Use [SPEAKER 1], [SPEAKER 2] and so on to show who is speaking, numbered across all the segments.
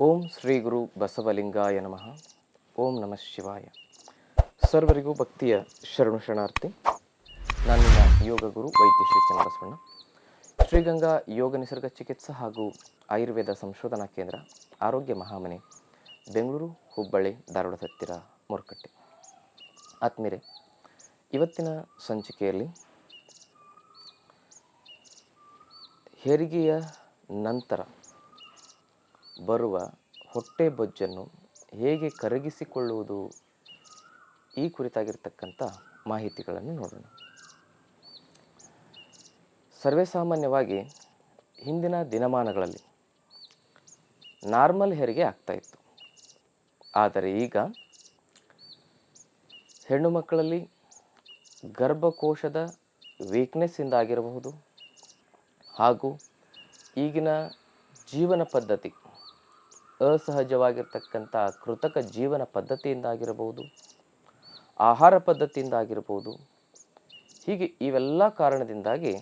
[SPEAKER 1] ಓಂ ಶ್ರೀ ಗುರು ಬಸವಲಿಂಗಾಯ ನಮಃ. ಓಂ ನಮಃ ಶಿವಾಯ. ಸರ್ವರಿಗೂ ಭಕ್ತಿಯ ಶರಣು ಶರಣಾರ್ಥಿ. ನಾನು ಯೋಗ ಗುರು ವೈದ್ಯ ಶ್ರೀ ಚನ್ನಬಸವಣ್ಣ. ಶ್ರೀಗಂಗಾ ಯೋಗ ನಿಸರ್ಗ ಚಿಕಿತ್ಸಾ ಹಾಗೂ ಆಯುರ್ವೇದ ಸಂಶೋಧನಾ ಕೇಂದ್ರ, ಆರೋಗ್ಯ ಮಹಾಮನೆ, ಬೆಂಗಳೂರು, ಹುಬ್ಬಳ್ಳಿ, ಧಾರವಾಡ ಹತ್ತಿರ ಮೊರಕಟ್ಟೆ. ಆತ್ಮೀರೆ, ಇವತ್ತಿನ ಸಂಚಿಕೆಯಲ್ಲಿ ಹೆರಿಗೆಯ ನಂತರ ಬರುವ ಹೊಟ್ಟೆ ಬೊಜ್ಜನ್ನು ಹೇಗೆ ಕರಗಿಸಿಕೊಳ್ಳುವುದು ಈ ಕುರಿತಾಗಿರ್ತಕ್ಕಂಥ ಮಾಹಿತಿಗಳನ್ನು ನೋಡೋಣ. ಸರ್ವೇಸಾಮಾನ್ಯವಾಗಿ ಹಿಂದಿನ ದಿನಮಾನಗಳಲ್ಲಿ ನಾರ್ಮಲ್ ಹೆರಿಗೆ ಆಗ್ತಾ ಇತ್ತು. ಆದರೆ ಈಗ ಹೆಣ್ಣು ಮಕ್ಕಳಲ್ಲಿ ಗರ್ಭಕೋಶದ ವೀಕ್ನೆಸ್ಸಿಂದ ಆಗಿರಬಹುದು ಹಾಗೂ ಈಗಿನ ಜೀವನ ಪದ್ಧತಿ ಅಸಹಜವಾಗಿರ್ತಕ್ಕಂಥ ಕೃತಕ ಜೀವನ ಪದ್ಧತಿಯಿಂದ ಆಗಿರಬಹುದು ಆಹಾರ ಪದ್ಧತಿಯಿಂದ ಆಗಿರಬಹುದು ಹೀಗೆ ಇವೆಲ್ಲ ಕಾರಣದಿಂದಾಗಿ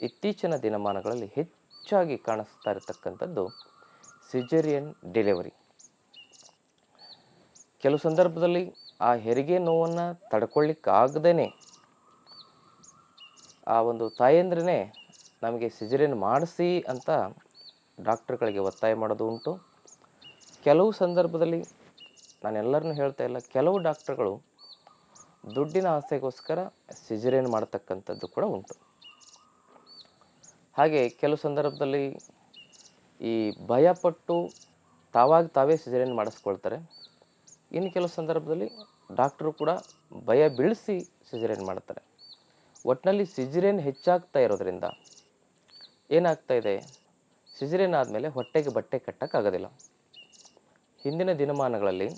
[SPEAKER 1] ಇತ್ತೀಚಿನ ದಿನಮಾನಗಳಲ್ಲಿ ಹೆಚ್ಚಾಗಿ ಕಾಣಿಸ್ತಾ ಇರತಕ್ಕಂಥದ್ದು ಸಿಜರಿಯನ್ ಡೆಲಿವರಿ. ಕೆಲವು ಸಂದರ್ಭದಲ್ಲಿ ಆ ಹೆರಿಗೆ ನೋವನ್ನು ತಡ್ಕೊಳ್ಳಿಕ್ಕಾಗದೇ ಆ ಒಂದು ತಾಯಂದ್ರೇ ನಮಗೆ ಸಿಜರಿಯನ್ ಮಾಡಿಸಿ ಅಂತ ಡಾಕ್ಟ್ರುಗಳಿಗೆ ಒತ್ತಾಯ ಮಾಡೋದು ಉಂಟು. ಕೆಲವು ಸಂದರ್ಭದಲ್ಲಿ ನಾನೆಲ್ಲರನ್ನೂ ಹೇಳ್ತಾ ಇಲ್ಲ, ಕೆಲವು ಡಾಕ್ಟ್ರುಗಳು ದುಡ್ಡಿನ ಆಸೆಗೋಸ್ಕರ ಸಿಜರಿನ್ ಮಾಡ್ತಕ್ಕಂಥದ್ದು ಕೂಡ ಉಂಟು. ಹಾಗೆ ಕೆಲವು ಸಂದರ್ಭದಲ್ಲಿ ಈ ಭಯಪಟ್ಟು ತಾವಾಗ ತಾವೇ ಸಿಜರಿನ್ ಮಾಡಿಸ್ಕೊಳ್ತಾರೆ. ಇನ್ನು ಕೆಲವು ಸಂದರ್ಭದಲ್ಲಿ ಡಾಕ್ಟ್ರು ಕೂಡ ಭಯ ಬೀಳಿಸಿ ಸಿಜರಿನ್ ಮಾಡ್ತಾರೆ. ಒಟ್ಟಿನಲ್ಲಿ ಸಿಜರಿನ್ ಹೆಚ್ಚಾಗ್ತಾ ಇರೋದ್ರಿಂದ ಏನಾಗ್ತಾ ಇದೆ? ಸಿಜರೇನ್ ಆದಮೇಲೆ ಹೊಟ್ಟೆಗೆ ಬಟ್ಟೆ ಕಟ್ಟೋಕ್ಕಾಗೋದಿಲ್ಲ. ಹಿಂದಿನ ದಿನಮಾನಗಳಲ್ಲಿ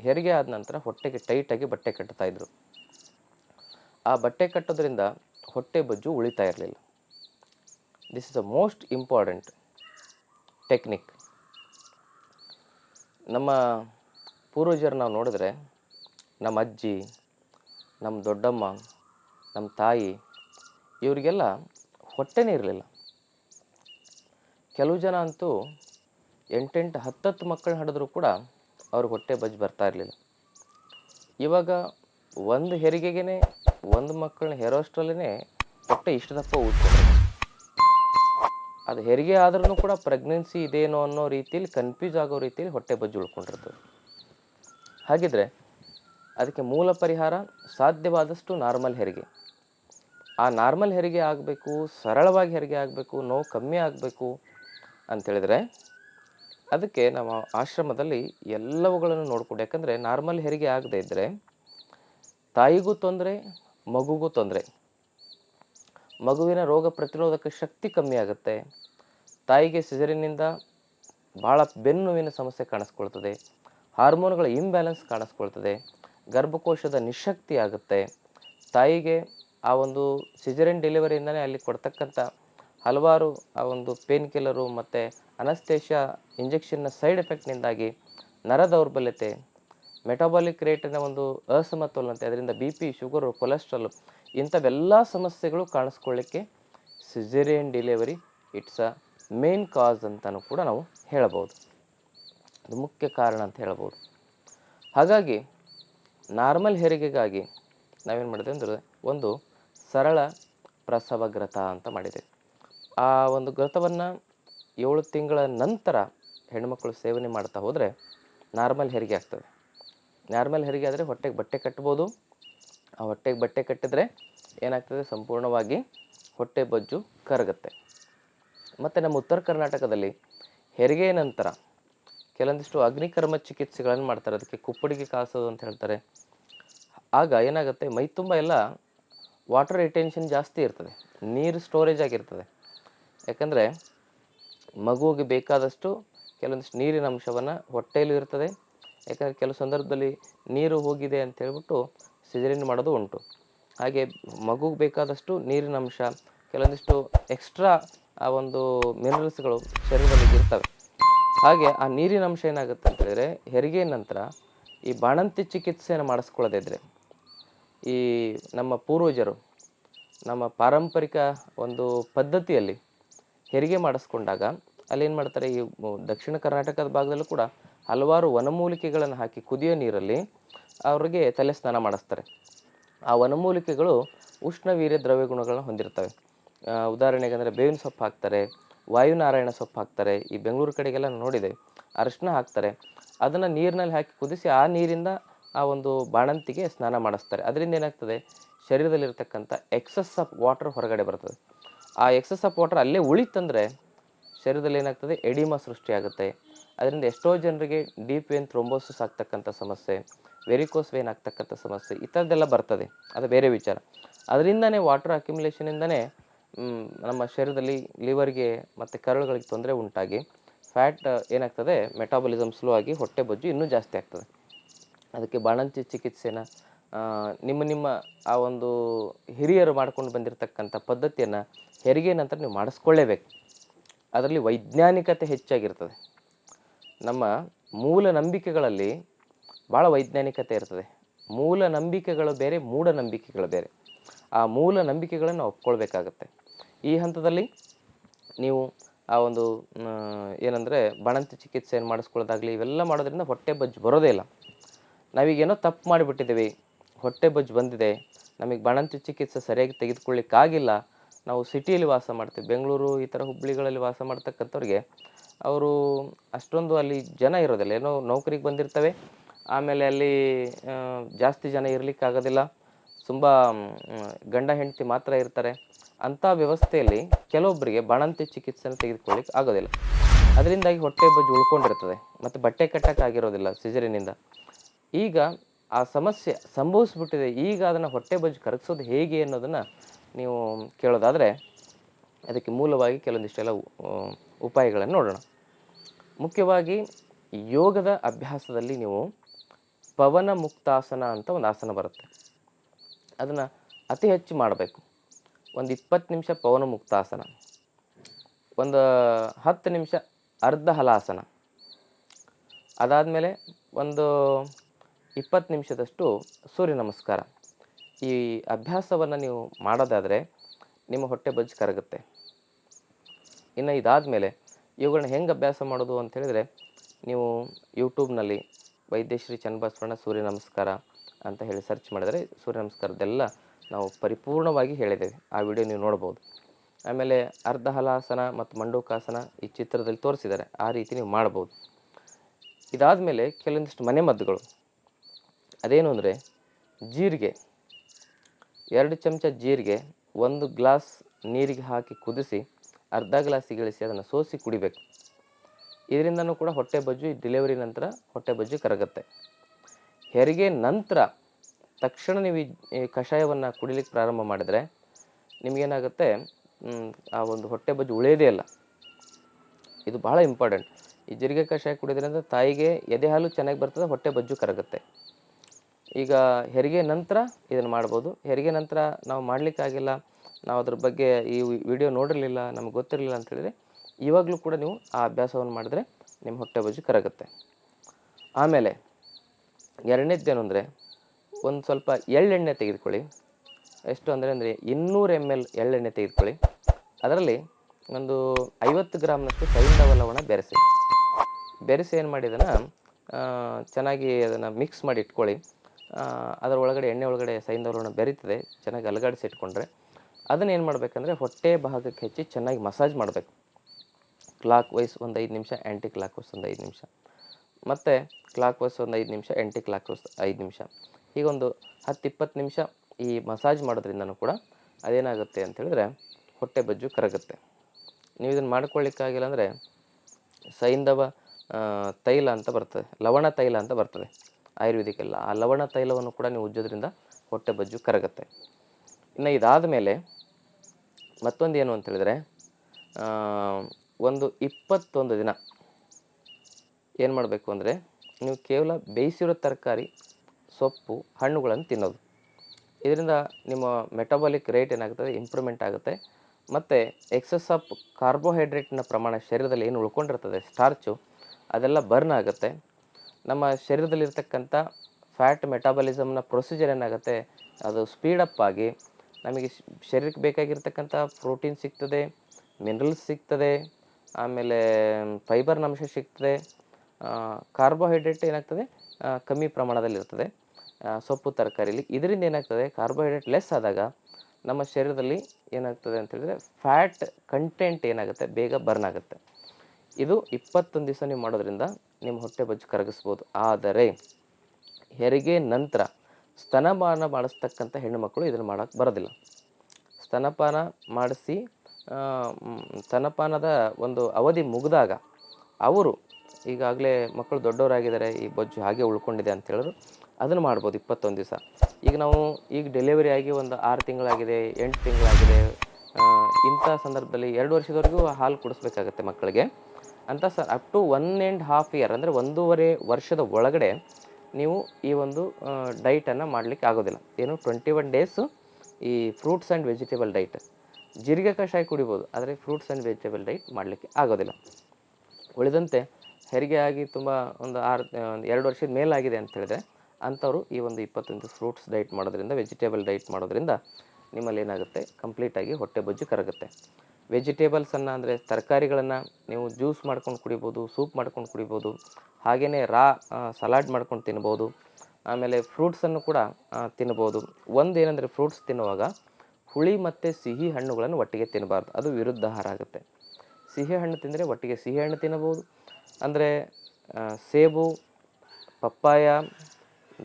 [SPEAKER 1] ಹೆರಿಗೆ ಆದ ನಂತರ ಹೊಟ್ಟೆಗೆ ಟೈಟಾಗಿ ಬಟ್ಟೆ ಕಟ್ತಾ ಇದ್ರು. ಆ ಬಟ್ಟೆ ಕಟ್ಟೋದ್ರಿಂದ ಹೊಟ್ಟೆ ಬೊಜ್ಜು ಉಳಿತಾ ಇರಲಿಲ್ಲ. This is the most important technique ನಮ್ಮ ಪೂರ್ವಜರು ನಾವು ನೋಡಿದ್ರೆ ನಮ್ಮ ಅಜ್ಜಿ, ನಮ್ಮ ದೊಡ್ಡಮ್ಮ, ನಮ್ಮ ತಾಯಿ ಇವರಿಗೆಲ್ಲ ಹೊಟ್ಟೆನೇ ಇರಲಿಲ್ಲ. ಕೆಲವು ಜನ ಅಂತೂ ಎಂಟೆಂಟು ಹತ್ತತ್ತು ಮಕ್ಕಳನ್ನ ಹಡಿದ್ರು ಕೂಡ ಅವ್ರ ಹೊಟ್ಟೆ ಬಜ್ಜಿ ಬರ್ತಾ ಇರಲಿಲ್ಲ. ಇವಾಗ ಒಂದು ಹೆರಿಗೆಗೇನೆ, ಒಂದು ಮಕ್ಕಳನ್ನ ಹೆರೋಷ್ಟರಲ್ಲೇ ಹೊಟ್ಟೆ ಇಷ್ಟು ದಪ್ಪ ಊದ್ಕೊಂಡು ಅದು ಹೆರಿಗೆ ಆದ್ರೂ ಕೂಡ ಪ್ರೆಗ್ನೆನ್ಸಿ ಇದೇನೋ ಅನ್ನೋ ರೀತಿಯಲ್ಲಿ ಕನ್ಫ್ಯೂಸ್ ಆಗೋ ರೀತಿಯಲ್ಲಿ ಹೊಟ್ಟೆ ಬಜ್ಜಿ ಉಳ್ಕೊಂಡಿರ್ತದೆ. ಹಾಗಿದ್ರೆ ಅದಕ್ಕೆ ಮೂಲ ಪರಿಹಾರ ಸಾಧ್ಯವಾದಷ್ಟು ನಾರ್ಮಲ್ ಹೆರಿಗೆ. ಆ ನಾರ್ಮಲ್ ಹೆರಿಗೆ ಆಗಬೇಕು, ಸರಳವಾಗಿ ಹೆರಿಗೆ ಆಗಬೇಕು, ನೋವು ಕಮ್ಮಿ ಆಗಬೇಕು ಅಂತೇಳಿದರೆ ಅದಕ್ಕೆ ನಮ್ಮ ಆಶ್ರಮದಲ್ಲಿ ಎಲ್ಲವುಗಳನ್ನು ನೋಡ್ಕೊಂಡು, ಯಾಕಂದರೆ ನಾರ್ಮಲ್ ಹೆರಿಗೆ ಆಗದೆ ಇದ್ದರೆ ತಾಯಿಗೂ ತೊಂದರೆ, ಮಗುಗೂ ತೊಂದರೆ. ಮಗುವಿನ ರೋಗ ಪ್ರತಿರೋಧಕ ಶಕ್ತಿ ಕಮ್ಮಿ ಆಗುತ್ತೆ. ತಾಯಿಗೆ ಸಿಜರಿನಿಂದ ಭಾಳ ಬೆನ್ನುವಿನ ಸಮಸ್ಯೆ ಕಾಣಿಸ್ಕೊಳ್ತದೆ. ಹಾರ್ಮೋನ್ಗಳ ಇಂಬ್ಯಾಲೆನ್ಸ್ ಕಾಣಿಸ್ಕೊಳ್ತದೆ. ಗರ್ಭಕೋಶದ ನಿಶಕ್ತಿ ಆಗುತ್ತೆ. ತಾಯಿಗೆ ಆ ಒಂದು ಸಿಜರಿನ್ ಡೆಲಿವರಿಯಿಂದನೇ ಅಲ್ಲಿ ಕೊಡ್ತಕ್ಕಂಥ ಹಲವಾರು, ಆ ಒಂದು ಪೇನ್ ಕಿಲ್ಲರು ಮತ್ತು ಅನಸ್ತೇಷಿಯಾ ಇಂಜೆಕ್ಷನ್ನ ಸೈಡ್ ಎಫೆಕ್ಟ್ನಿಂದಾಗಿ ನರ ದೌರ್ಬಲ್ಯತೆ ಮೆಟಾಬಾಲಿಕ್ ರೇಟಿನ ಒಂದು ಅಸಮತೋಲನತೆ, ಅದರಿಂದ ಬಿ ಪಿ ಶುಗರು ಕೊಲೆಸ್ಟ್ರಾಲು ಇಂಥವೆಲ್ಲ ಸಮಸ್ಯೆಗಳು ಕಾಣಿಸ್ಕೊಳ್ಳಿಕ್ಕೆ caesarean delivery it's a main cause ಅಂತಲೂ ಕೂಡ ನಾವು ಹೇಳಬಹುದು ಅದು ಮುಖ್ಯ ಕಾರಣ ಅಂತ ಹೇಳ್ಬೋದು. ಹಾಗಾಗಿ ನಾರ್ಮಲ್ ಹೆರಿಗೆಗಾಗಿ ನಾವೇನು ಮಾಡಿದೆ ಅಂದರೆ ಒಂದು ಸರಳ ಪ್ರಸವಗ್ರತ ಅಂತ ಮಾಡಿದೆ. ಆ ಒಂದು ಗ್ರತವನ್ನು ಏಳು ತಿಂಗಳ ನಂತರ ಹೆಣ್ಮಕ್ಳು ಸೇವನೆ ಮಾಡ್ತಾ ಹೋದರೆ ನಾರ್ಮಲ್ ಹೆರಿಗೆ ಆಗ್ತದೆ. ನಾರ್ಮಲ್ ಹೆರಿಗೆ ಆದರೆ ಹೊಟ್ಟೆಗೆ ಬಟ್ಟೆ ಕಟ್ಬೋದು. ಆ ಹೊಟ್ಟೆಗೆ ಬಟ್ಟೆ ಕಟ್ಟಿದ್ರೆ ಏನಾಗ್ತದೆ? ಸಂಪೂರ್ಣವಾಗಿ ಹೊಟ್ಟೆ ಬೊಜ್ಜು ಕರಗುತ್ತೆ. ಮತ್ತು ನಮ್ಮ ಉತ್ತರ ಕರ್ನಾಟಕದಲ್ಲಿ ಹೆರಿಗೆ ನಂತರ ಕೆಲವೊಂದಿಷ್ಟು ಅಗ್ನಿಕರ್ಮ ಚಿಕಿತ್ಸೆಗಳನ್ನು ಮಾಡ್ತಾರೆ. ಅದಕ್ಕೆ ಕುಪ್ಪಡಿಗೆ ಕಾಸೋದು ಅಂತ ಹೇಳ್ತಾರೆ. ಆಗ ಏನಾಗುತ್ತೆ? ಮೈ ತುಂಬ ಎಲ್ಲ ವಾಟರ್ ರಿಟೆನ್ಷನ್ ಜಾಸ್ತಿ ಇರ್ತದೆ. ನೀರು ಸ್ಟೋರೇಜ್ ಆಗಿರ್ತದೆ. ಯಾಕಂದರೆ ಮಗುವಿಗೆ ಬೇಕಾದಷ್ಟು ಕೆಲವೊಂದಿಷ್ಟು ನೀರಿನ ಅಂಶವನ್ನು ಹೊಟ್ಟೆಯಲ್ಲೂ ಇರ್ತದೆ. ಯಾಕಂದರೆ ಕೆಲವು ಸಂದರ್ಭದಲ್ಲಿ ನೀರು ಹೋಗಿದೆ ಅಂತ ಹೇಳ್ಬಿಟ್ಟು ಸಿಜರಿನ್ ಮಾಡೋದು ಉಂಟು. ಹಾಗೆ ಮಗುಗೆ ಬೇಕಾದಷ್ಟು ನೀರಿನ ಅಂಶ, ಕೆಲವೊಂದಿಷ್ಟು ಎಕ್ಸ್ಟ್ರಾ ಆ ಒಂದು ಮಿನರಲ್ಸ್ಗಳು ಶರೀರದಲ್ಲಿ ಇರ್ತವೆ. ಹಾಗೆ ಆ ನೀರಿನ ಅಂಶ ಏನಾಗುತ್ತೆ ಅಂತ ಹೇಳಿದ್ರೆ, ಹೆರಿಗೆ ನಂತರ ಈ ಬಾಣಂತಿ ಚಿಕಿತ್ಸೆಯನ್ನು ಮಾಡಿಸ್ಕೊಳ್ಳೋದಿದ್ರೆ ಈ ನಮ್ಮ ಪೂರ್ವಜರು ನಮ್ಮ ಪಾರಂಪರಿಕ ಒಂದು ಪದ್ಧತಿಯಲ್ಲಿ ಹೆರಿಗೆ ಮಾಡಿಸ್ಕೊಂಡಾಗ ಅಲ್ಲೇನು ಮಾಡ್ತಾರೆ, ಈ ದಕ್ಷಿಣ ಕರ್ನಾಟಕದ ಭಾಗದಲ್ಲೂ ಕೂಡ ಹಲವಾರು ವನಮೂಲಿಕೆಗಳನ್ನು ಹಾಕಿ ಕುದಿಯೋ ನೀರಲ್ಲಿ ಅವ್ರಿಗೆ ತಲೆ ಸ್ನಾನ ಮಾಡಿಸ್ತಾರೆ. ಆ ವನಮೂಲಿಕೆಗಳು ಉಷ್ಣವೀರ್ಯ ದ್ರವ್ಯ ಗುಣಗಳನ್ನ ಹೊಂದಿರ್ತವೆ ಉದಾಹರಣೆಗೆ ಅಂದರೆ ಬೇವಿನ ಸೊಪ್ಪು ಹಾಕ್ತಾರೆ, ವಾಯುನಾರಾಯಣ ಸೊಪ್ಪು ಹಾಕ್ತಾರೆ, ಈ ಬೆಂಗಳೂರು ಕಡೆಗೆಲ್ಲ ನೋಡಿದೆ. ಅರಿಶಿನ ಹಾಕ್ತಾರೆ. ಅದನ್ನು ನೀರಿನಲ್ಲಿ ಹಾಕಿ ಕುದಿಸಿ ಆ ನೀರಿಂದ ಆ ಒಂದು ಬಾಣಂತಿಗೆ ಸ್ನಾನ ಮಾಡಿಸ್ತಾರೆ. ಅದರಿಂದ ಏನಾಗ್ತದೆ? ಶರೀರದಲ್ಲಿರ್ತಕ್ಕಂಥ ಎಕ್ಸಸ್ ಆಫ್ ವಾಟರ್ ಹೊರಗಡೆ ಬರ್ತದೆ. ಆ ಎಕ್ಸಸ್ ವಾಟರ್ ಅಲ್ಲೇ ಉಳಿತಂದರೆ ಶರೀರದಲ್ಲಿ ಏನಾಗ್ತದೆ? ಎಡಿಮಾ ಸೃಷ್ಟಿಯಾಗುತ್ತೆ. ಅದರಿಂದ ಎಷ್ಟೋ ಜನರಿಗೆ ಡೀಪ್ ವೇನ್ ಥ್ರೋಂಬೋಸಿಸ್ ಆಗ್ತಕ್ಕಂಥ ಸಮಸ್ಯೆ, ವೆರಿಕೋಸ್ ವೇನ್ ಆಗ್ತಕ್ಕಂಥ ಸಮಸ್ಯೆ, ಈ ಥರದ್ದೆಲ್ಲ ಬರ್ತದೆ. ಅದು ಬೇರೆ ವಿಚಾರ. ಅದರಿಂದನೇ ವಾಟರ್ ಅಕ್ಯುಮುಲೇಷನಿಂದನೇ ನಮ್ಮ ಶರೀರದಲ್ಲಿ ಲಿವರ್ಗೆ ಮತ್ತು ಕರಳುಗಳಿಗೆ ತೊಂದರೆ ಉಂಟಾಗಿ ಫ್ಯಾಟ್, ಏನಾಗ್ತದೆ? ಮೆಟಾಬಲಿಸಮ್ ಸ್ಲೋ ಆಗಿ ಹೊಟ್ಟೆ ಬೊಜ್ಜು ಇನ್ನೂ ಜಾಸ್ತಿ ಆಗ್ತದೆ. ಅದಕ್ಕೆ ಬಾಣಂತಿ ಚಿಕಿತ್ಸೆನ ನಿಮ್ಮ ನಿಮ್ಮ ಆ ಒಂದು ಹಿರಿಯರು ಮಾಡ್ಕೊಂಡು ಬಂದಿರತಕ್ಕಂಥ ಪದ್ಧತಿಯನ್ನು ಹೆರಿಗೆ ನಂತರ ನೀವು ಮಾಡಿಸ್ಕೊಳ್ಳೇಬೇಕು. ಅದರಲ್ಲಿ ವೈಜ್ಞಾನಿಕತೆ ಹೆಚ್ಚಾಗಿರ್ತದೆ. ನಮ್ಮ ಮೂಲ ನಂಬಿಕೆಗಳಲ್ಲಿ ಭಾಳ ವೈಜ್ಞಾನಿಕತೆ ಇರ್ತದೆ. ಮೂಲ ನಂಬಿಕೆಗಳು ಬೇರೆ ಮೂಢನಂಬಿಕೆಗಳು ಬೇರೆ. ಆ ಮೂಲ ನಂಬಿಕೆಗಳನ್ನು ಒಪ್ಕೊಳ್ಬೇಕಾಗತ್ತೆ. ಈ ಹಂತದಲ್ಲಿ ನೀವು ಆ ಒಂದು ಏನಂದರೆ ಬಣಂತಿ ಚಿಕಿತ್ಸೆಯನ್ನು ಮಾಡಿಸ್ಕೊಳ್ಳೋದಾಗಲಿ ಇವೆಲ್ಲ ಮಾಡೋದ್ರಿಂದ ಹೊಟ್ಟೆ ಬಜ್ಜು ಬರೋದೇ ಇಲ್ಲ. ನಾವೀಗೇನೋ ತಪ್ಪು ಮಾಡಿಬಿಟ್ಟಿದ್ದೀವಿ. ಹೊಟ್ಟೆ ಬೊಜ್ಜು ಬಂದಿದೆ, ನಮಗೆ ಬಾಣಂತಿ ಚಿಕಿತ್ಸೆ ಸರಿಯಾಗಿ ತೆಗೆದುಕೊಳ್ಳಿಕ್ಕಾಗಿಲ್ಲ. ನಾವು ಸಿಟಿಯಲ್ಲಿ ವಾಸ ಮಾಡ್ತೀವಿ, ಬೆಂಗಳೂರು ಈ ಥರ ಹುಬ್ಬಳ್ಳಿಗಳಲ್ಲಿ ವಾಸ ಮಾಡ್ತಕ್ಕಂಥವ್ರಿಗೆ, ಅವರು ಅಷ್ಟೊಂದು ಅಲ್ಲಿ ಜನ ಇರೋದಿಲ್ಲ. ಏನೋ ನೌಕರಿಗೆ ಬಂದಿರ್ತವೆ, ಆಮೇಲೆ ಅಲ್ಲಿ ಜಾಸ್ತಿ ಜನ ಇರಲಿಕ್ಕಾಗೋದಿಲ್ಲ ತುಂಬ ಗಂಡ ಹೆಂಡತಿ ಮಾತ್ರ ಇರ್ತಾರೆ. ಅಂಥ ವ್ಯವಸ್ಥೆಯಲ್ಲಿ ಕೆಲವೊಬ್ಬರಿಗೆ ಬಾಣಂತಿ ಚಿಕಿತ್ಸೆನ ತೆಗೆದುಕೊಳ್ಳಿಕ್ಕೆ ಆಗೋದಿಲ್ಲ. ಅದರಿಂದಾಗಿ ಹೊಟ್ಟೆ ಬಜ್ಜು ಉಳ್ಕೊಂಡಿರ್ತದೆ, ಮತ್ತು ಬಟ್ಟೆ ಕಟ್ಟಕ್ಕಾಗಿರೋದಿಲ್ಲ, ಸಿಜರಿನಿಂದ. ಈಗ ಆ ಸಮಸ್ಯೆ ಸಂಭವಿಸ್ಬಿಟ್ಟಿದೆ, ಈಗ ಅದನ್ನು ಹೊಟ್ಟೆ ಬಜ್ಜು ಕರಗಿಸೋದು ಹೇಗೆ ಅನ್ನೋದನ್ನು ನೀವು ಕೇಳೋದಾದರೆ, ಅದಕ್ಕೆ ಮೂಲವಾಗಿ ಕೆಲವೊಂದಿಷ್ಟೆಲ್ಲ ಉಪಾಯಗಳನ್ನು ನೋಡೋಣ. ಮುಖ್ಯವಾಗಿ ಯೋಗದ ಅಭ್ಯಾಸದಲ್ಲಿ ನೀವು ಪವನ ಮುಕ್ತಾಸನ ಅಂತ ಒಂದು ಆಸನ ಬರುತ್ತೆ. ಅದನ್ನು ಅತಿ ಹೆಚ್ಚು ಮಾಡಬೇಕು. ಒಂದು ಇಪ್ಪತ್ತು ನಿಮಿಷ ಪವನ ಮುಕ್ತಾಸನ, ಒಂದು ಹತ್ತು ನಿಮಿಷ ಅರ್ಧ ಹಲಾಸನ ಅದಾದಮೇಲೆ ಒಂದು ಇಪ್ಪತ್ತು ನಿಮಿಷದಷ್ಟು ಸೂರ್ಯ ನಮಸ್ಕಾರ. ಈ ಅಭ್ಯಾಸವನ್ನು ನೀವು ಮಾಡೋದಾದರೆ ನಿಮ್ಮ ಹೊಟ್ಟೆ ಬಜ್ಜಿ ಕರಗುತ್ತೆ. ಇನ್ನು ಇದಾದಮೇಲೆ ಇವುಗಳನ್ನ ಹೆಂಗೆ ಅಭ್ಯಾಸ ಮಾಡೋದು ಅಂತ ಹೇಳಿದರೆ ನೀವು ಯೂಟ್ಯೂಬ್ನಲ್ಲಿ ವೈದ್ಯಶ್ರೀ ಚನ್ನಬಸವಣ್ಣ ಸೂರ್ಯ ನಮಸ್ಕಾರ ಅಂತ ಹೇಳಿ ಸರ್ಚ್ ಮಾಡಿದರೆ ಸೂರ್ಯ ನಮಸ್ಕಾರದೆಲ್ಲ ನಾವು ಪರಿಪೂರ್ಣವಾಗಿ ಹೇಳಿದ್ದೇವೆ. ಆ ವಿಡಿಯೋ ನೀವು ನೋಡ್ಬೋದು. ಆಮೇಲೆ ಅರ್ಧ ಹಲಾಸನ ಮತ್ತು ಮಂಡೂಕಾಸನ ಈ ಚಿತ್ರದಲ್ಲಿ ತೋರಿಸಿದ್ದಾರೆ. ಆ ರೀತಿ ನೀವು ಮಾಡ್ಬೋದು. ಇದಾದಮೇಲೆ ಕೆಲವೊಂದಿಷ್ಟು ಮನೆಮದ್ದುಗಳು. ಅದೇನು ಅಂದರೆ ಜೀರಿಗೆ. ಎರಡು ಚಮಚ ಜೀರಿಗೆ, ಒಂದು ಗ್ಲಾಸ್ ನೀರಿಗೆ ಹಾಕಿ ಕುದಿಸಿ ಅರ್ಧ ಗ್ಲಾಸ್ ಗಿಳಿಸಿ ಅದನ್ನು ಸೋಸಿ ಕುಡಿಬೇಕು. ಇದರಿಂದನೂ ಕೂಡ ಹೊಟ್ಟೆ ಬಜ್ಜು ಡೆಲಿವರಿ ನಂತರ ಹೊಟ್ಟೆ ಬಜ್ಜು ಕರಗುತ್ತೆ. ಹೆರಿಗೆ ನಂತರ ತಕ್ಷಣ ನೀವು ಈ- ಕಷಾಯವನ್ನು ಕುಡಿಲಿಕ್ಕೆ ಪ್ರಾರಂಭ ಮಾಡಿದರೆ ನಿಮಗೇನಾಗುತ್ತೆ? ಆ ಒಂದು ಹೊಟ್ಟೆ ಬಜ್ಜು ಉಳಿಯೋದೇ ಇಲ್ಲ. ಇದು ಬಹಳ ಇಂಪಾರ್ಟೆಂಟ್ ಈ ಜೀರಿಗೆ ಕಷಾಯ ಕುಡಿಯೋದ್ರಿಂದ ತಾಯಿಗೆ ಎದೆ ಹಾಲು ಚೆನ್ನಾಗಿ ಬರ್ತದೆ, ಹೊಟ್ಟೆ ಬಜ್ಜು ಕರಗುತ್ತೆ. ಈಗ ಹೆರಿಗೆ ನಂತರ ಇದನ್ನು ಮಾಡ್ಬೋದು. ಹೆರಿಗೆ ನಂತರ ನಾವು ಮಾಡಲಿಕ್ಕಾಗಿಲ್ಲ, ನಾವು ಅದ್ರ ಬಗ್ಗೆ ಈ ವಿಡಿಯೋ ನೋಡಿರಲಿಲ್ಲ, ನಮ್ಗೆ ಗೊತ್ತಿರಲಿಲ್ಲ ಅಂತ ಹೇಳಿದ್ರೆ ಇವಾಗಲೂ ಕೂಡ ನೀವು ಆ ಅಭ್ಯಾಸವನ್ನು ಮಾಡಿದ್ರೆ ನಿಮ್ಮ ಹೊಟ್ಟೆ ಬಜ್ಜಿ ಕರಗುತ್ತೆ. ಆಮೇಲೆ ಎರಡನೇದ್ದೇನು ಅಂದರೆ ಒಂದು ಸ್ವಲ್ಪ ಎಳ್ಳೆಣ್ಣೆ ತೆಗೆದುಕೊಳ್ಳಿ. ಎಷ್ಟು ಅಂದರೆ ಅಂದರೆ ಇನ್ನೂರು ಎಂ ಎಲ್ ಎಳ್ಳೆಣ್ಣೆ ತೆಗೆದುಕೊಳ್ಳಿ. ಅದರಲ್ಲಿ ಒಂದು ಐವತ್ತು ಗ್ರಾಮ್ನಷ್ಟು ಸೈಂಧವ ಲವಣ ಬೆರೆಸಿ. ಬೆರೆಸಿ ಏನು ಮಾಡಿ ಇದನ್ನು ಚೆನ್ನಾಗಿ ಅದನ್ನು ಮಿಕ್ಸ್ ಮಾಡಿ ಇಟ್ಕೊಳ್ಳಿ. ಅದರ ಒಳಗಡೆ ಎಣ್ಣೆ ಒಳಗಡೆ ಸೈಂಧವರಣ ಬೆರೀತದೆ, ಚೆನ್ನಾಗಿ ಅಲಗಾಡಿಸಿ ಇಟ್ಕೊಂಡ್ರೆ ಅದನ್ನು ಏನು ಮಾಡಬೇಕಂದ್ರೆ ಹೊಟ್ಟೆ ಭಾಗಕ್ಕೆ ಹೆಚ್ಚಿ ಚೆನ್ನಾಗಿ ಮಸಾಜ್ ಮಾಡಬೇಕು. ಕ್ಲಾಕ್ ವೈಸ್ ಒಂದು ಐದು ನಿಮಿಷ ಆ್ಯಂಟಿ ಕ್ಲಾಕ್ ವೈಸ್ ಒಂದು ಐದು ನಿಮಿಷ. ಮತ್ತು ಕ್ಲಾಕ್ ವೈಸ್ ಒಂದು ಐದು ನಿಮಿಷ ಆ್ಯಂಟಿ ಕ್ಲಾಕ್ ವೈಸ್ ಐದು ನಿಮಿಷ. ಹೀಗೊಂದು ಹತ್ತು ಇಪ್ಪತ್ತು ನಿಮಿಷ ಈ ಮಸಾಜ್ ಮಾಡೋದ್ರಿಂದನೂ ಕೂಡ ಅದೇನಾಗುತ್ತೆ ಅಂತ ಹೇಳಿದ್ರೆ ಹೊಟ್ಟೆ ಬಜ್ಜು ಕರಗುತ್ತೆ. ನೀವು ಇದನ್ನು ಮಾಡ್ಕೊಳ್ಳಿಕ್ಕಾಗಿಲ್ಲ ಅಂದರೆ ಸೈಂಧವ ತೈಲ ಅಂತ ಬರ್ತದೆ, ಲವಣ ತೈಲ ಅಂತ ಬರ್ತದೆ. ಆಯುರ್ವೇದಿಕ್ ಎಲ್ಲ ಆ ಲವಣ ತೈಲವನ್ನು ಕೂಡ ನೀವು ಉಜ್ಜೋದ್ರಿಂದ ಹೊಟ್ಟೆ ಬಜ್ಜು ಕರಗುತ್ತೆ. ಇನ್ನು ಇದಾದ ಮೇಲೆ ಮತ್ತೊಂದು ಏನು ಅಂತ ಹೇಳಿದ್ರೆ ಆ, ಒಂದು ಇಪ್ಪತ್ತೊಂದು ದಿನ ಏನು ಮಾಡಬೇಕು ಅಂದರೆ ನೀವು ಕೇವಲ ಬೇಯಿಸಿರೋ ತರಕಾರಿ ಸೊಪ್ಪು ಹಣ್ಣುಗಳನ್ನು ತಿನ್ನೋದು. ಇದರಿಂದ ನಿಮ್ಮ ಮೆಟಬಾಲಿಕ್ ರೇಟ್ ಏನಾಗ್ತದೆ ಇಂಪ್ರೂವ್ಮೆಂಟ್ ಆಗುತ್ತೆ. ಮತ್ತು ಎಕ್ಸಸ್ ಆಫ್ ಕಾರ್ಬೋಹೈಡ್ರೇಟ್ನ ಪ್ರಮಾಣ ಶರೀರದಲ್ಲಿ ಏನು ಉಳ್ಕೊಂಡಿರ್ತದೆ ಸ್ಟಾರ್ಚು ಅದೆಲ್ಲ ಬರ್ನ್ ಆಗುತ್ತೆ. ನಮ್ಮ ಶರೀರದಲ್ಲಿರ್ತಕ್ಕಂಥ ಫ್ಯಾಟ್ ಮೆಟಾಬಲಿಸಮ್ನ ಪ್ರೊಸೀಜರ್ ಏನಾಗುತ್ತೆ, ಅದು ಸ್ಪೀಡಪ್ ಆಗಿ ನಮಗೆ ಶರೀರಕ್ಕೆ ಬೇಕಾಗಿರ್ತಕ್ಕಂಥ ಪ್ರೋಟೀನ್ ಸಿಗ್ತದೆ ಮಿನರಲ್ಸ್ ಸಿಗ್ತದೆ, ಆಮೇಲೆ ಫೈಬರ್ ಅಂಶ ಸಿಗ್ತದೆ ಕಾರ್ಬೋಹೈಡ್ರೇಟ್ ಏನಾಗ್ತದೆ ಕಮ್ಮಿ ಪ್ರಮಾಣದಲ್ಲಿರ್ತದೆ ಸೊಪ್ಪು, ತರಕಾರಿಲಿ. ಇದರಿಂದ ಏನಾಗ್ತದೆ ಕಾರ್ಬೋಹೈಡ್ರೇಟ್ ಲೆಸ್ ಆದಾಗ ನಮ್ಮ ಶರೀರದಲ್ಲಿ ಏನಾಗ್ತದೆ ಅಂತ ಹೇಳಿದ್ರೆ ಫ್ಯಾಟ್ ಕಂಟೆಂಟ್ ಏನಾಗುತ್ತೆ, ಬೇಗ ಬರ್ನ್ ಆಗುತ್ತೆ. ಇದು ಇಪ್ಪತ್ತೊಂದು ದಿವಸ ನೀವು ಮಾಡೋದ್ರಿಂದ ನಿಮ್ಮ ಹೊಟ್ಟೆ ಬಜ್ಜು ಕರಗಿಸ್ಬೋದು. ಆದರೆ ಹೆರಿಗೆ ನಂತರ ಸ್ತನಪಾನ ಮಾಡಿಸ್ತಕ್ಕಂಥ ಹೆಣ್ಣುಮಕ್ಕಳು ಇದನ್ನು ಮಾಡೋಕ್ಕೆ ಬರೋದಿಲ್ಲ. ಸ್ತನಪಾನ ಮಾಡಿಸಿ ಸ್ತನಪಾನದ ಒಂದು ಅವಧಿ ಮುಗಿದಾಗ ಅವರು ಈಗಾಗಲೇ ಮಕ್ಕಳು ದೊಡ್ಡವರಾಗಿದ್ದಾರೆ, ಈ ಬೊಜ್ಜು ಹಾಗೆ ಉಳ್ಕೊಂಡಿದೆ ಅಂತ ಹೇಳಿದ್ರು, ಅದನ್ನು ಮಾಡ್ಬೋದು ಇಪ್ಪತ್ತೊಂದು ದಿವಸ. ಈಗ ನಾವು ಈಗ ಡೆಲಿವರಿ ಆಗಿ ಒಂದು ಆರು ತಿಂಗಳಾಗಿದೆ, ಎಂಟು ತಿಂಗಳಾಗಿದೆ ಇಂಥ ಸಂದರ್ಭದಲ್ಲಿ ಎರಡು ವರ್ಷದವರೆಗೂ ಹಾಲು ಕುಡಿಸ್ಬೇಕಾಗತ್ತೆ ಮಕ್ಕಳಿಗೆ. ಅಂತ sir up to one and half year ಅಂದರೆ ಒಂದೂವರೆ ವರ್ಷದ ಒಳಗಡೆ ನೀವು ಈ ಒಂದು ಡೈಟನ್ನು ಮಾಡಲಿಕ್ಕೆ ಆಗೋದಿಲ್ಲ. ಏನು ಟ್ವೆಂಟಿ ಒನ್ ಡೇಸು ಈ ಫ್ರೂಟ್ಸ್ ಆ್ಯಂಡ್ ವೆಜಿಟೇಬಲ್ ಡೈಟ್ ಜೀರಿಗೆ ಕಷಾಯ ಕುಡಿಬೋದು, ಆದರೆ ಫ್ರೂಟ್ಸ್ ಆ್ಯಂಡ್ ವೆಜಿಟೇಬಲ್ ಡೈಟ್ ಮಾಡಲಿಕ್ಕೆ ಆಗೋದಿಲ್ಲ. ಉಳಿದಂತೆ ಹೆರಿಗೆ ಆಗಿ ತುಂಬ ಒಂದು ಆರು ಒಂದು ಎರಡು ವರ್ಷದ ಮೇಲಾಗಿದೆ ಅಂತ ಹೇಳಿದ್ರೆ ಅಂಥವರು ಈ ಒಂದು ಇಪ್ಪತ್ತೊಂದು ಫ್ರೂಟ್ಸ್ ಡೈಟ್ ಮಾಡೋದ್ರಿಂದ ವೆಜಿಟೇಬಲ್ ಡೈಟ್ ಮಾಡೋದ್ರಿಂದ ನಿಮ್ಮಲ್ಲಿ ಏನಾಗುತ್ತೆ? ಕಂಪ್ಲೀಟಾಗಿ ಹೊಟ್ಟೆ ಬೊಜ್ಜು ಕರಗುತ್ತೆ. ವೆಜಿಟೇಬಲ್ಸನ್ನು ಅಂದರೆ ತರಕಾರಿಗಳನ್ನು ನೀವು ಜ್ಯೂಸ್ ಮಾಡ್ಕೊಂಡು ಕುಡಿಬೋದು, ಸೂಪ್ ಮಾಡ್ಕೊಂಡು ಕುಡಿಬೋದು ಹಾಗೆಯೇ ರಾ ಸಲಾಡ್ ಮಾಡ್ಕೊಂಡು ತಿನ್ಬೋದು, ಆಮೇಲೆ ಫ್ರೂಟ್ಸನ್ನು ಕೂಡ ತಿನ್ಬೋದು. ಒಂದು ಏನಂದರೆ ಫ್ರೂಟ್ಸ್ ತಿನ್ನುವಾಗ ಹುಳಿ ಮತ್ತು ಸಿಹಿ ಹಣ್ಣುಗಳನ್ನು ಒಟ್ಟಿಗೆ ತಿನ್ನಬಾರ್ದು ಅದು ವಿರುದ್ಧ ಆಹಾರ ಆಗುತ್ತೆ. ಸಿಹಿ ಹಣ್ಣು ತಿಂದರೆ ಒಟ್ಟಿಗೆ ಸಿಹಿ ಹಣ್ಣು ತಿನ್ನಬೋದು. ಅಂದರೆ ಸೇಬು, ಪಪ್ಪಾಯ,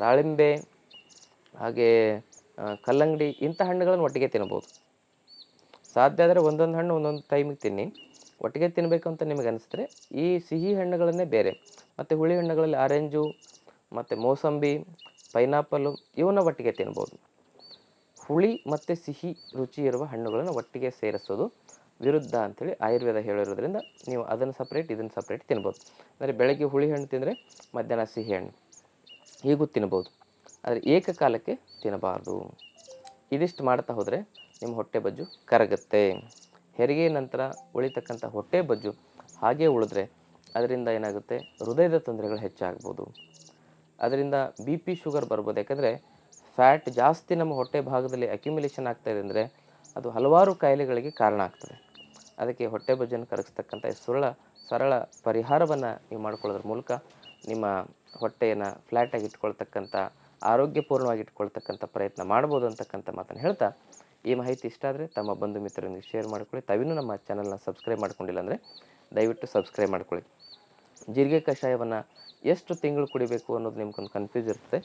[SPEAKER 1] ದಾಳಿಂಬೆ, ಹಾಗೆ ಕಲ್ಲಂಗಡಿ ಇಂಥ ಹಣ್ಣುಗಳನ್ನು ಒಟ್ಟಿಗೆ ತಿನ್ಬೋದು. ಸಾಧ್ಯ ಆದರೆ ಒಂದೊಂದು ಹಣ್ಣು ಒಂದೊಂದು ಟೈಮಿಗೆ ತಿನ್ನಿ. ಒಟ್ಟಿಗೆ ತಿನ್ನಬೇಕು ಅಂತ ನಿಮಗೆ ಅನಿಸಿದ್ರೆ ಈ ಸಿಹಿ ಹಣ್ಣುಗಳನ್ನೇ ಬೇರೆ. ಮತ್ತು ಹುಳಿ ಹಣ್ಣುಗಳಲ್ಲಿ ಆರೆಂಜು, ಮತ್ತು ಮೋಸಂಬಿ, ಪೈನಾಪಲ್ಲು ಇವನ್ನ ಒಟ್ಟಿಗೆ ತಿನ್ಬೋದು. ಹುಳಿ ಮತ್ತು ಸಿಹಿ ರುಚಿ ಇರುವ ಹಣ್ಣುಗಳನ್ನು ಒಟ್ಟಿಗೆ ಸೇರಿಸೋದು ವಿರುದ್ಧ ಅಂತೇಳಿ ಆಯುರ್ವೇದ ಹೇಳಿರೋದ್ರಿಂದ ನೀವು ಅದನ್ನು ಸಪ್ರೇಟ್ ಇದನ್ನು ಸಪ್ರೇಟ್ ತಿನ್ಬೋದು. ಅಂದರೆ ಬೆಳಗ್ಗೆ ಹುಳಿ ಹಣ್ಣು ತಿಂದರೆ ಮಧ್ಯಾಹ್ನ ಸಿಹಿ ಹಣ್ಣು ಹೀಗೂ ತಿನ್ಬೋದು. ಆದರೆ ಏಕಕಾಲಕ್ಕೆ ತಿನ್ನಬಾರ್ದು. ಇದಿಷ್ಟು ಮಾಡ್ತಾ ಹೋದರೆ ನಿಮ್ಮ ಹೊಟ್ಟೆ ಬಜ್ಜು ಕರಗುತ್ತೆ. ಹೆರಿಗೆ ನಂತರ ಉಳಿತಕ್ಕಂಥ ಹೊಟ್ಟೆ ಬಜ್ಜು ಹಾಗೇ ಉಳಿದ್ರೆ ಅದರಿಂದ ಏನಾಗುತ್ತೆ? ಹೃದಯದ ತೊಂದರೆಗಳು ಹೆಚ್ಚಾಗ್ಬೋದು. ಅದರಿಂದ ಬಿ ಪಿ ಶುಗರ್ ಬರ್ಬೋದು. ಯಾಕಂದರೆ ಫ್ಯಾಟ್ ಜಾಸ್ತಿ ನಮ್ಮ ಹೊಟ್ಟೆ ಭಾಗದಲ್ಲಿ ಅಕ್ಯುಮಿಲೇಷನ್ ಆಗ್ತಾ ಇದೆ ಅಂದರೆ ಅದು ಹಲವಾರು ಕಾಯಿಲೆಗಳಿಗೆ ಕಾರಣ ಆಗ್ತದೆ. ಅದಕ್ಕೆ ಹೊಟ್ಟೆ ಬಜ್ಜನ್ನು ಕರಗಿಸ್ತಕ್ಕಂಥ ಸರಳ ಸರಳ ಪರಿಹಾರವನ್ನು ನೀವು ಮಾಡ್ಕೊಳ್ಳೋದ್ರ ಮೂಲಕ ನಿಮ್ಮ ಹೊಟ್ಟೆಯನ್ನು ಫ್ಲ್ಯಾಟಾಗಿ ಇಟ್ಕೊಳ್ತಕ್ಕಂಥ, ಆರೋಗ್ಯಪೂರ್ಣವಾಗಿ ಇಟ್ಕೊಳ್ತಕ್ಕಂಥ ಪ್ರಯತ್ನ ಮಾಡ್ಬೋದು ಅಂತಕ್ಕಂಥ ಮಾತನ್ನು ಹೇಳ್ತಾ ಈ ಮಾಹಿತಿ ಇಷ್ಟ ಆದರೆ ತಮ್ಮ ಬಂಧು ಮಿತ್ರರೊಂದಿಗೆ ಶೇರ್ ಮಾಡ್ಕೊಳ್ಳಿ. ತಾವಿನ್ನೂ ನಮ್ಮ ಚಾನಲ್ನ ಸಬ್ಸ್ಕ್ರೈಬ್ ಮಾಡ್ಕೊಂಡಿಲ್ಲ ಅಂದರೆ ದಯವಿಟ್ಟು ಸಬ್ಸ್ಕ್ರೈಬ್ ಮಾಡ್ಕೊಳ್ಳಿ. ಜೀರಿಗೆ ಕಷಾಯವನ್ನು ಎಷ್ಟು ತಿಂಗಳು ಕುಡಿಬೇಕು ಅನ್ನೋದು ನಿಮ್ಗೊಂದು ಕನ್ಫ್ಯೂಸ್ ಇರುತ್ತೆ.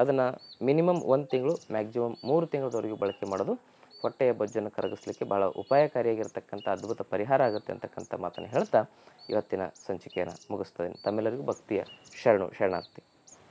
[SPEAKER 1] ಅದನ್ನು ಮಿನಿಮಮ್ ಒಂದು ತಿಂಗಳು ಮ್ಯಾಕ್ಸಿಮಮ್ ಮೂರು ತಿಂಗಳವರೆಗೂ ಬಳಕೆ ಮಾಡೋದು ಹೊಟ್ಟೆಯ ಬೊಜ್ಜನ್ನು ಕರಗಿಸ್ಲಿಕ್ಕೆ ಭಾಳ ಉಪಾಯಕಾರಿಯಾಗಿರ್ತಕ್ಕಂಥ ಅದ್ಭುತ ಪರಿಹಾರ ಆಗುತ್ತೆ ಅಂತಕ್ಕಂಥ ಮಾತನ್ನು ಹೇಳ್ತಾ ಇವತ್ತಿನ ಸಂಚಿಕೆಯನ್ನು ಮುಗಿಸ್ತದೆ ತಮ್ಮೆಲ್ಲರಿಗೂ ಭಕ್ತಿಯ ಶರಣು, ಶರಣಾರ್ಥಿ.